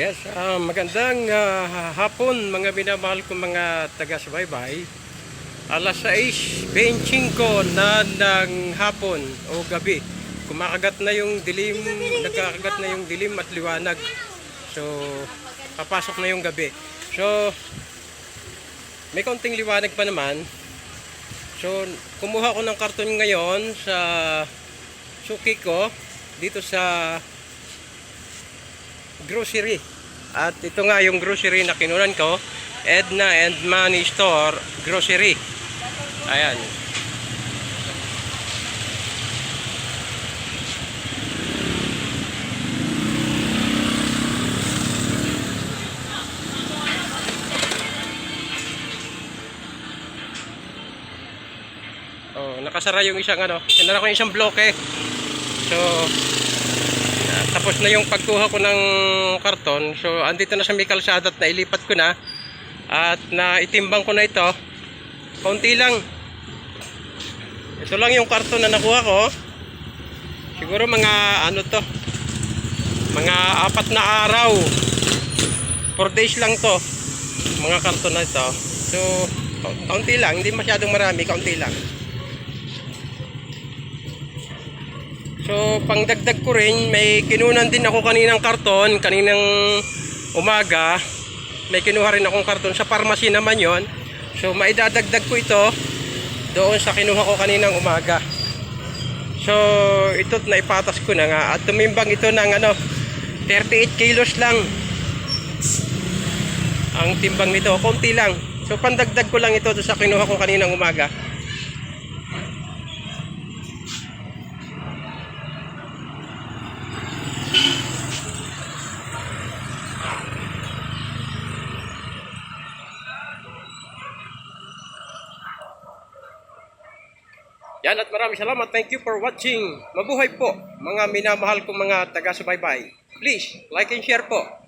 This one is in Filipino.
Yes, ah, magandang ah, hapon mga minamahal kong mga taga-subaybay. Alas 6.25 na ng hapon o gabi. Kumakagat na yung dilim, nagkakagat na yung dilim at liwanag. So, papasok na yung gabi. So, may kaunting liwanag pa naman. So, kumuha ko ng karton ngayon sa suki ko dito sa grocery. At ito nga yung grocery na kinunan ko, Edna and Money Store Grocery. Ayan. Oh, nakasara yung isang ano, sinara ko yung isang bloke. So, tapos na yung pagkuha ko ng karton. So, andito na sa may kalsada at nailipat ko na. At naitimbang ko na ito. Kaunti lang. Ito lang yung karton na nakuha ko. Siguro mga ano to. Mga apat na araw. 4 days lang to. Mga karton na ito. So, ka- kaunti lang. Hindi masyadong marami. Kaunti lang. So, pangdagdag ko rin, may kinunan din ako kaninang karton, kaninang umaga. May kinuha rin akong karton sa pharmacy naman yon. So, maidadagdag ko ito doon sa kinuha ko kaninang umaga. So, ito na ipatas ko na nga. At tumimbang ito ng ano, 38 kilos lang. Ang timbang nito, konti lang. So, pandagdag ko lang ito sa kinuha ko kaninang umaga. Yan at maraming salamat. Thank you for watching. Mabuhay po mga minamahal kong mga taga-subaybay. Please, like and share po.